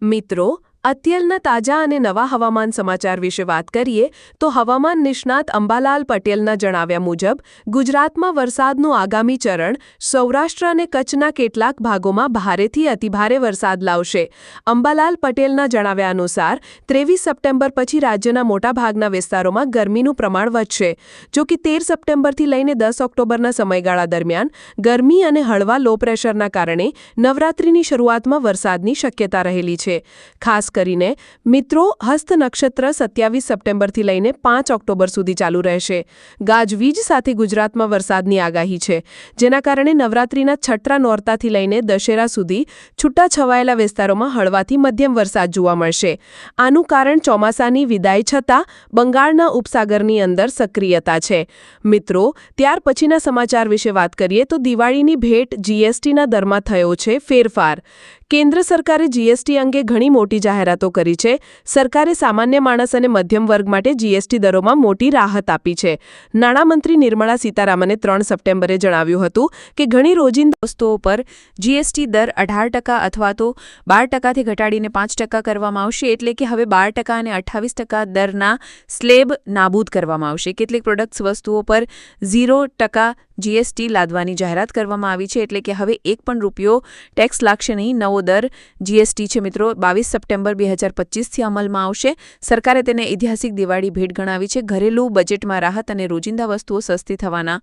મિત્રો અત્યારના તાજા અને નવા હવામાન સમાચાર વિશે વાત કરીએ, તો હવામાન નિષ્ણાત અંબાલાલ પટેલના જણાવ્યા મુજબ, ગુજરાતમાં વરસાદનું આગામી ચરણ સૌરાષ્ટ્ર અને કચ્છના કેટલાક ભાગોમાં ભારેથી અતિભારે વરસાદ લાવશે. અંબાલાલ પટેલના જણાવ્યા અનુસાર, ત્રેવીસ સપ્ટેમ્બર પછી રાજ્યના મોટાભાગના વિસ્તારોમાં ગરમીનું પ્રમાણ વધશે. જો કે તેર સપ્ટેમ્બરથી લઈને દસ ઓક્ટોબરના સમયગાળા દરમિયાન, ગરમી અને હળવા લો પ્રેશરના કારણે નવરાત્રિની શરૂઆતમાં વરસાદની શક્યતા રહેલી છે. ખાસ કરીને મિત્રો હસ્ત નક્ષત્ર સત્યાવીસ સપ્ટેમ્બરથી લઈને પાંચ ઓક્ટોબર સુધી ચાલુ રહેશે. ગાજવીજ સાથે ગુજરાતમાં વરસાદની આગાહી છે. જેના કારણે નવરાત્રિના છત્રા નોરતાથી લઈને દશેરા સુધી છૂટાછવાયેલા વિસ્તારોમાં હળવાથી મધ્યમ વરસાદ જોવા મળશે. આનું કારણ ચોમાસાની વિદાય છતાં બંગાળના ઉપસાગરની અંદર સક્રિયતા છે. મિત્રો, ત્યાર પછીના સમાચાર વિશે વાત કરીએ તો દિવાળીની ભેટ જીએસટીના દરમાં થયો છે ફેરફાર. કેન્દ્ર સરકારે જીએસટી અંગે ઘણી મોટી જાહેરાતો કરી છે. સરકારે સામાન્ય માણસ અને મધ્યમ વર્ગ માટે જીએસટી દરોમાં મોટી રાહત આપી છે. નાણામંત્રી નિર્મળા સીતારામને ત્રણ સપ્ટેમ્બરે જણાવ્યું હતું કે ઘણી રોજિંદા વસ્તુઓ પર જીએસટી દર અઢાર ટકા અથવા તો બાર ટકાથી ઘટાડીને પાંચ ટકા કરવામાં આવશે એટલે કે હવે બાર ટકા અને અઠ્ઠાવીસ ટકા દરના સ્લેબ નાબૂદ કરવામાં આવશે. કેટલીક પ્રોડક્ટ્સ વસ્તુઓ પર ઝીરો ટકા જીએસટી લાદવાની જાહેરાત કરવામાં આવી છે એટલે કે હવે એક પણ રૂપિયો ટેક્સ લાગશે નહીં. નવો દર જીએસટી છે મિત્રો, બાવીસ સપ્ટેમ્બર બે હજાર પચીસથી અમલમાં આવશે. સરકારે તેને ઐતિહાસિક દિવાળી ભેટ ગણાવી છે. ઘરેલું બજેટમાં રાહત અને રોજિંદા વસ્તુઓ સસ્તી થવાના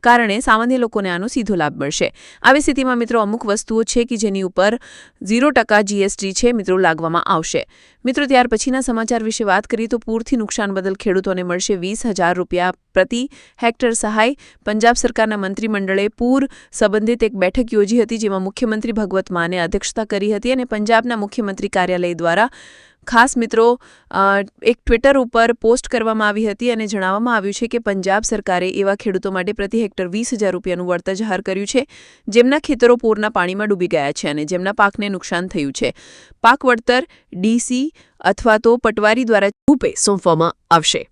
કારણે સામાન્ય લોકોને આનો સીધો લાભ મળશે. આવી સ્થિતિમાં મિત્રો અમુક વસ્તુઓ છે કે જેની ઉપર ઝીરો ટકા જીએસટી છે મિત્રો લાગવામાં આવશે. મિત્રો, ત્યાર પછીના સમાચાર વિશે વાત કરીએ તો પૂરથી નુકસાન બદલ ખેડૂતોને મળશે વીસ હજાર રૂપિયા પ્રતિ હેક્ટર સહાય. પંજાબ સરકારના મંત્રીમંડળે પૂર સંબંધિત એક બેઠક યોજી હતી જેમાં મુખ્યમંત્રી ભગવત માને અધ્યક્ષતા કરી હતી અને પંજાબના મુખ્યમંત્રી કાર્યાલય દ્વારા ખાસ મિત્રો એક ટ્વિટર ઉપર પોસ્ટ કરવામાં આવી હતી અને જણાવવામાં આવ્યું છે કે પંજાબ સરકારે એવા ખેડૂતો માટે પ્રતિ હેક્ટર વીસ હજાર રૂપિયાનું વળતર જાહેર કર્યું છે, જેમના ખેતરો પૂરના પાણીમાં ડૂબી ગયા છે અને જેમના પાકને નુકસાન થયું છે. પાક વળતર ડીસી અથવા તો પટવારી દ્વારા રૂપે સોંપવામાં આવશે.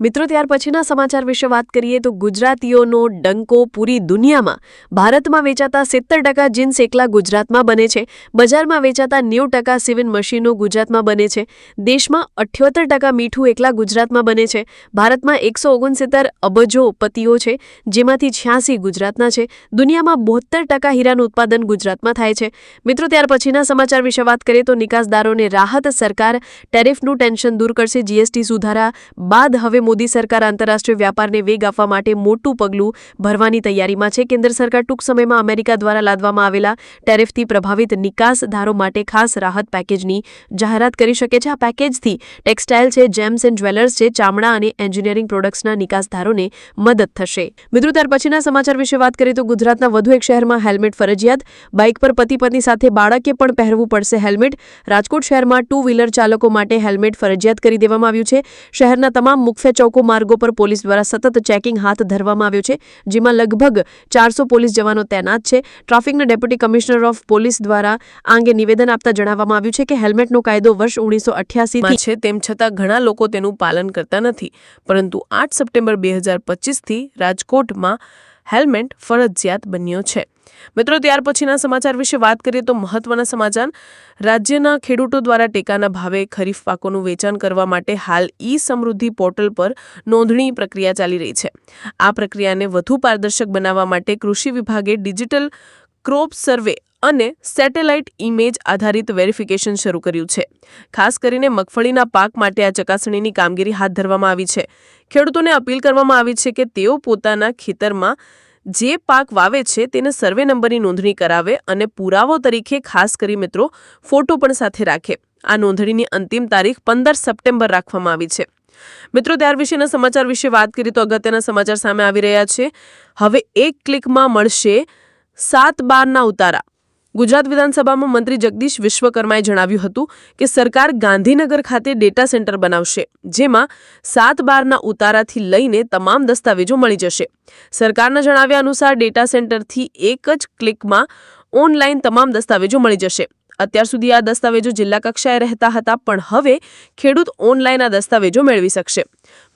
મિત્રો, ત્યાર પછીના સમાચાર વિશે વાત કરીએ તો ગુજરાતીઓનો ડંકો પૂરી દુનિયામાં ભારતમાં વેચાતા સિત્તેર ટકા જીન્સ એકલા ગુજરાતમાં બને છે. બજારમાં વેચાતા નેવું ટકા સિવિન મશીનો ગુજરાતમાં બને છે. દેશમાં અઠ્યોતેર ટકા મીઠું એકલા ગુજરાતમાં બને છે. ભારતમાં એકસો ઓગણસિત્તેર અબજો પતિઓ છે, જેમાંથી છ્યાસી ગુજરાતના છે. દુનિયામાં બોતેર ટકા હીરાનું ઉત્પાદન ગુજરાતમાં થાય છે. મિત્રો, ત્યાર પછીના સમાચાર વિશે વાત કરીએ તો નિકાસદારોને રાહત સરકાર ટેરિફનું ટેન્શન દૂર કરશે. જીએસટી સુધારા બાદ હવે મોદી સરકાર આંતરરાષ્ટ્રીય વ્યાપારને વેગ આપવા માટે મોટું પગલું ભરવાની તૈયારીમાં છે. કેન્દ્ર સરકાર ટૂંક સમયમાં અમેરિકા દ્વારા લાદવામાં આવેલા ટેરિફથી પ્રભાવિત નિકાસધારો માટે ખાસ રાહત પેકેજની જાહેરાત કરી શકે છે. આ પેકેજથી ટેક્સટાઇલ છે, જેમ્સ એન્ડ જ્વેલર્સ છે, ચામડા અને એન્જિનિયરિંગ પ્રોડક્ટ્સના નિકાસધારોને મદદ થશે. મિત્રો, ત્યાર પછીના સમાચાર વિશે વાત કરીએ તો ગુજરાતના વધુ એક શહેરમાં હેલ્મેટ ફરજિયાત. બાઇક પર પતિ પત્ની સાથે બાળકે પણ પહેરવું પડશે હેલ્મેટ. રાજકોટ શહેરમાં ટુ વ્હીલર ચાલકો માટે હેલ્મેટ ફરજિયાત કરી દેવામાં આવ્યું છે. શહેરના તમામ મુખ્ય ચોકો માર્ગો પર પોલીસ દ્વારા સતત ચેકિંગ હાથ ધરવામાં આવ્યું છે, જેમાં લગભગ ચારસો પોલીસ જવાનો તૈનાત છે. ટ્રાફિકના ડેપ્યુટી કમિશનર ઓફ પોલીસ દ્વારા આ અંગે નિવેદન આપતા જણાવવામાં આવ્યું છે કે હેલ્મેટનો કાયદો વર્ષ ઓગણીસો અઠ્યાસીમાં છે, તેમ છતાં ઘણા લોકો તેનું પાલન કરતા નથી. પરંતુ આઠ સપ્ટેમ્બર બે હજાર પચીસથી રાજકોટમાં હેલ્મેટ ફરજિયાત બન્યો છે. મિત્રો, ત્યાર પછીના સમાચાર વિશે વાત કરીએ તો મહત્વના સમાચાર. રાજ્યના ખેડૂતો દ્વારા ટેકાના ભાવે ખરીફ પાકોનું વેચાણ કરવા માટે હાલ ઈ સમૃદ્ધિ પોર્ટલ પર નોંધણી પ્રક્રિયા ચાલી રહી છે. આ પ્રક્રિયાને વધુ પારદર્શક બનાવવા માટે કૃષિ વિભાગે ડિજિટલ ક્રોપ સર્વે અને સેટેલાઇટ ઇમેજ આધારિત વેરિફિકેશન શરૂ કર્યું છે. ખાસ કરીને મગફળીના પાક માટે આ ચકાસણીની કામગીરી હાથ ધરવામાં આવી છે. ખેડૂતોને અપીલ કરવામાં આવી છે કે તેઓ પોતાના ખેતરમાં જે પાક વાવે છે તેને સર્વે નંબરની નોંધણી કરાવે અને પુરાવો તરીકે ખાસ કરી મિત્રો ફોટો પણ સાથે રાખે. આ નોંધણીની અંતિમ તારીખ પંદર સપ્ટેમ્બર રાખવામાં આવી છે. મિત્રો, ત્યાર વિશેના સમાચાર વિશે વાત કરીએ તો અગત્યના સમાચાર સામે આવી રહ્યા છે. હવે એક ક્લિકમાં મળશે સાત બારના ઉતારા. ગુજરાત વિધાનસભામાં મંત્રી જગદીશ વિશ્વકર્માએ જણાવ્યું હતું કે સરકાર ગાંધીનગર ખાતે ડેટા સેન્ટર બનાવશે, જેમાં સાત બારના ઉતારાથી લઈને તમામ દસ્તાવેજો મળી જશે. સરકારના જણાવ્યા અનુસાર ડેટા સેન્ટરથી એક જ ક્લિકમાં ઓનલાઈન તમામ દસ્તાવેજો મળી જશે. અત્યાર સુધી આ દસ્તાવેજો જિલ્લા કક્ષાએ રહેતા હતા, પણ હવે ખેડૂત ઓનલાઈન આ દસ્તાવેજો મેળવી શકશે.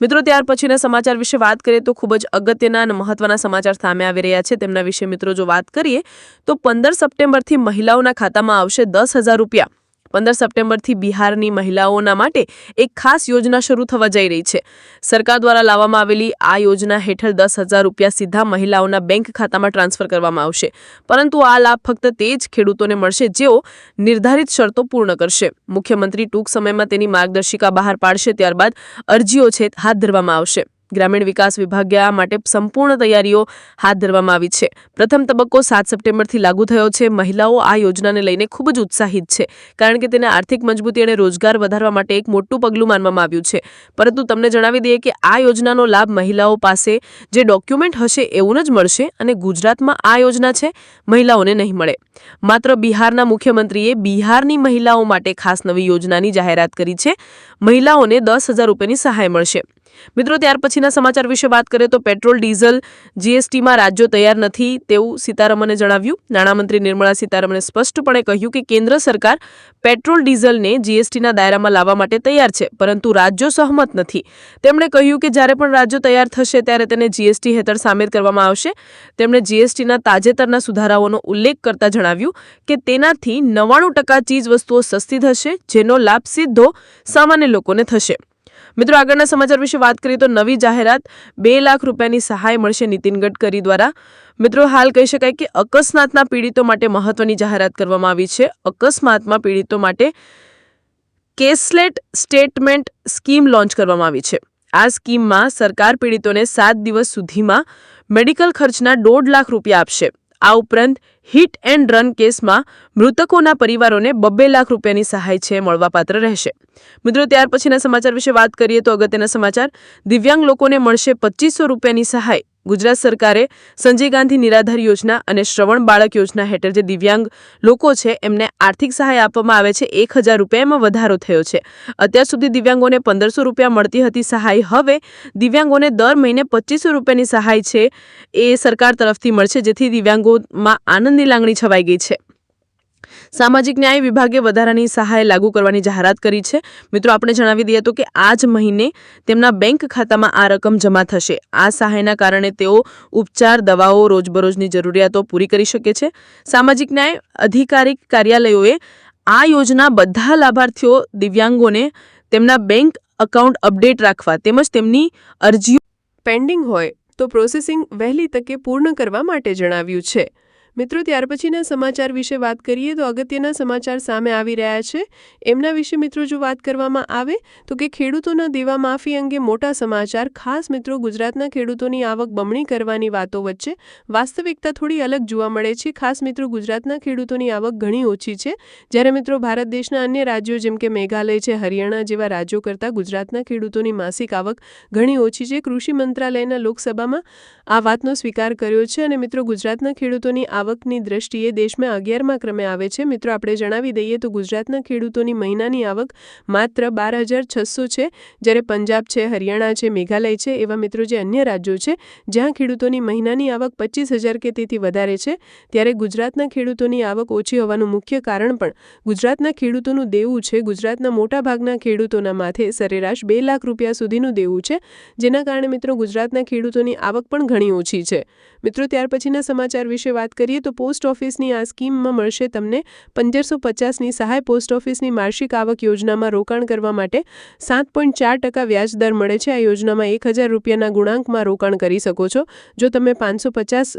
મિત્રો, ત્યાર પછીના સમાચાર વિશે વાત કરીએ તો ખૂબ જ અગત્યના અને મહત્વના સમાચાર સામે આવી રહ્યા છે. તેમના વિશે મિત્રો, જો વાત કરીએ તો પંદર સપ્ટેમ્બરથી મહિલાઓના ખાતામાં આવશે દસ હજાર રૂપિયા. પંદર સપ્ટેમ્બરથી બિહારની મહિલાઓના માટે એક ખાસ યોજના શરૂ થવા જઈ રહી છે. સરકાર દ્વારા લાવવામાં આવેલી આ યોજના હેઠળ દસ હજાર રૂપિયા સીધા મહિલાઓના બેંક ખાતામાં ટ્રાન્સફર કરવામાં આવશે. પરંતુ આ લાભ ફક્ત તે જ ખેડૂતોને મળશે જેઓ નિર્ધારિત શરતો પૂર્ણ કરશે. મુખ્યમંત્રી ટૂંક સમયમાં તેની માર્ગદર્શિકા બહાર પાડશે, ત્યારબાદ અરજીઓ છે હાથ ધરવામાં આવશે. ગ્રામીણ વિકાસ વિભાગે આ માટે સંપૂર્ણ તૈયારીઓ હાથ ધરવામાં આવી છે. પ્રથમ તબક્કો સાત સપ્ટેમ્બરથી લાગુ થયો છે. મહિલાઓ આ યોજનાને લઈને ખૂબ જ ઉત્સાહિત છે, કારણ કે તેને આર્થિક મજબૂતી અને રોજગાર વધારવા માટે એક મોટું પગલું માનવામાં આવ્યું છે. પરંતુ તમને જણાવી દઈએ કે આ યોજનાનો લાભ મહિલાઓ પાસે જે ડોક્યુમેન્ટ હશે એવું જ મળશે અને ગુજરાતમાં આ યોજના છે, મહિલાઓને નહીં મળે. માત્ર બિહારના મુખ્યમંત્રીએ બિહારની મહિલાઓ માટે ખાસ નવી યોજનાની જાહેરાત કરી છે. મહિલાઓને દસ હજાર રૂપિયાની સહાય મળશે. મિત્રો, ત્યાર પછીના સમાચાર વિશે વાત કરીએ તો પેટ્રોલ, ડીઝલ, જીએસટીમાં રાજ્યો તૈયાર નથી તેવું સીતારમણે જણાવ્યું. નાણામંત્રી નિર્મળા સીતારમણે સ્પષ્ટપણે કહ્યું કે કેન્દ્ર સરકાર પેટ્રોલ, ડીઝલને જીએસટીના દાયરામાં લાવવા માટે તૈયાર છે, પરંતુ રાજ્યો સહમત નથી. તેમણે કહ્યું કે જ્યારે પણ રાજ્યો તૈયાર થશે ત્યારે તેને જીએસટી હેઠળ સામેલ કરવામાં આવશે. તેમણે જીએસટીના તાજેતરના સુધારાઓનો ઉલ્લેખ કરતા જણાવ્યું કે તેનાથી નવ્વાણું ટકા ચીજ વસ્તુઓ સસ્તી થશે, જેનો લાભ સીધો સામાન્ય લોકોને થશે. મિત્રો, આગળના સમાચાર વિશે વાત કરીએ તો નવી જાહેરાત બે લાખ રૂપિયાની સહાય મળશે નીતિન ગડકરી દ્વારા. મિત્રો, હાલ કહી શકાય કે અકસ્માતના પીડિતો માટે મહત્વની જાહેરાત કરવામાં આવી છે. અકસ્માતમાં પીડિતો માટે કેસલેટ સ્ટેટમેન્ટ સ્કીમ લોન્ચ કરવામાં આવી છે. આ સ્કીમમાં સરકાર પીડિતોને સાત દિવસ સુધીમાં મેડિકલ ખર્ચના દોઢ લાખ રૂપિયા આપશે. આ ઉપરાંત હિટ એન્ડ રન કેસમાં મૃતકોના પરિવારોને બબ્બે લાખ રૂપિયાની સહાય છે, મળવાપાત્ર રહેશે. મિત્રો, ત્યાર પછીના સમાચાર વિશે વાત કરીએ તો અગત્યના સમાચાર. દિવ્યાંગ લોકોને મળશે પચીસો રૂપિયાની સહાય. ગુજરાત સરકારે સંજય ગાંધી નિરાધાર યોજના અને શ્રવણ બાળક યોજના હેઠળ જે દિવ્યાંગ લોકો છે, એમને આર્થિક સહાય આપવામાં આવે છે, એક હજાર રૂપિયામાં વધારો થયો છે. અત્યાર સુધી દિવ્યાંગોને પંદરસો રૂપિયા મળતી હતી સહાય. હવે દિવ્યાંગોને દર મહિને પચીસો રૂપિયાની સહાય છે એ સરકાર તરફથી મળશે, જેથી દિવ્યાંગોમાં આનંદની લાગણી છવાઈ ગઈ છે. સામાજિક ન્યાય વિભાગે વધારાની સહાય લાગુ કરવાની જાહેરાત કરી છે. મિત્રો, આપણે જણાવી દઈએ તો કે આ જ મહિને તેમના બેંક ખાતામાં આ રકમ જમા થશે. આ સહાયના કારણે તેઓ ઉપચાર, દવાઓ, રોજબરોજની જરૂરિયાતો પૂરી કરી શકે છે. સામાજિક ન્યાય અધિકારિક કાર્યાલયોએ આ યોજના બધા લાભાર્થીઓ, દિવ્યાંગોને તેમના બેંક અકાઉન્ટ અપડેટ રાખવા તેમજ તેમની અરજીઓ પેન્ડિંગ હોય તો પ્રોસેસિંગ વહેલી તકે પૂર્ણ કરવા માટે જણાવ્યું છે. મિત્રો, ત્યાર પછીના સમાચાર વિશે વાત કરીએ તો અગત્યના સમાચાર સામે આવી રહ્યા છે. એમના વિશે મિત્રો, જો વાત કરવામાં આવે તો કે ખેડૂતોના દેવા માફી અંગે મોટા સમાચાર, ખાસ મિત્રો, ગુજરાતના ખેડૂતોની આવક બમણી કરવાની વાતો વચ્ચે વાસ્તવિકતા થોડી અલગ જોવા મળે છે. ખાસ મિત્રો, ગુજરાતના ખેડૂતોની આવક ઘણી ઓછી છે. જ્યારે મિત્રો, ભારત દેશના અન્ય રાજ્યો જેમ કે મેઘાલય છે, હરિયાણા જેવા રાજ્યો કરતાં ગુજરાતના ખેડૂતોની માસિક આવક ઘણી ઓછી છે. કૃષિ મંત્રાલયના લોકસભામાં આ વાતનો સ્વીકાર કર્યો છે અને મિત્રો, ગુજરાતના ખેડૂતોની આવકની દ્રષ્ટિએ દેશમાં અગિયારમા ક્રમે આવે છે. મિત્રો, આપણે જણાવી દઈએ તો ગુજરાતના ખેડૂતોની મહિનાની આવક માત્ર બાર હજાર છસો છે, જ્યારે પંજાબ છે, હરિયાણા છે, મેઘાલય છે, એવા મિત્રો જે અન્ય રાજ્યો છે, જ્યાં ખેડૂતોની મહિનાની આવક પચીસ હજાર કે તેથી વધારે છે, ત્યારે ગુજરાતના ખેડૂતોની આવક ઓછી હોવાનું મુખ્ય કારણ પણ ગુજરાતના ખેડૂતોનું દેવું છે. ગુજરાતના મોટાભાગના ખેડૂતોના માથે સરેરાશ બે લાખ રૂપિયા સુધીનું દેવું છે, જેના કારણે મિત્રો ગુજરાતના ખેડૂતોની આવક પણ ઘણી ઓછી છે. મિત્રો, ત્યાર પછીના સમાચાર વિશે વાત કરીએ તો પોસ્ટ ઓફિસની આ સ્કીમમાં મળશે તમને પંદરસો પચાસની સહાય પોસ્ટ ઓફિસની વાર્ષિક આવક યોજનામાં રોકાણ કરવા માટે સાત પોઈન્ટ ચાર ટકા વ્યાજ દર મળે છે. આ યોજનામાં એક હજાર રૂપિયાના ગુણાંકમાં રોકાણ કરી શકો છો. જો તમે પાંચસો પચાસ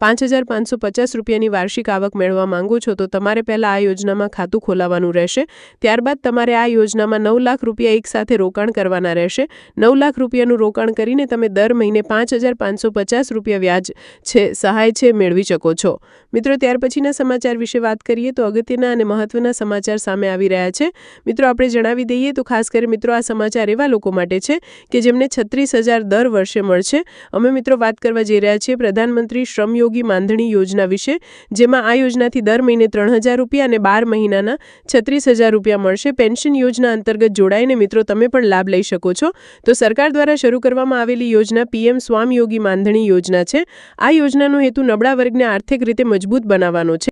પાંચ હજાર પાંચસો પચાસ રૂપિયાની વાર્ષિક આવક મેળવવા માંગો છો, તો તમારે પહેલાં આ યોજનામાં ખાતું ખોલાવવાનું રહેશે. ત્યારબાદ તમારે આ યોજનામાં નવ લાખ રૂપિયા એકસાથે રોકાણ કરવાના રહેશે. નવ લાખ રૂપિયાનું રોકાણ કરીને તમે દર મહિને પાંચ હજાર પાંચસો પચાસ રૂપિયા વ્યાજ છે, સહાય છે મેળવી શકો છો. મિત્રો, ત્યાર પછીના સમાચાર વિશે વાત કરીએ તો અગત્યના અને મહત્વના સમાચાર સામે આવી રહ્યા છે. મિત્રો, આપણે જણાવી દઈએ તો ખાસ કરી મિત્રો, આ સમાચાર એવા લોકો માટે છે કે જેમને છત્રીસ દર વર્ષે મળશે. અમે મિત્રો વાત કરવા જઈ રહ્યા છીએ પ્રધાનમંત્રી શ્રમયોગી માંધણી યોજના વિશે, જેમાં આ યોજનાથી દર મહિને ત્રણ રૂપિયા અને બાર મહિનાના છત્રીસ રૂપિયા મળશે. પેન્શન યોજના અંતર્ગત જોડાઈને મિત્રો, તમે પણ લાભ લઈ શકો છો. તો સરકાર દ્વારા શરૂ કરવામાં આવેલી યોજના પીએમ સ્વામયોગી માંધણી યોજના છે. આ યોજનાનો હેતુ નબળા વર્ગને રીતે મજબૂત બનાવવાનો છે.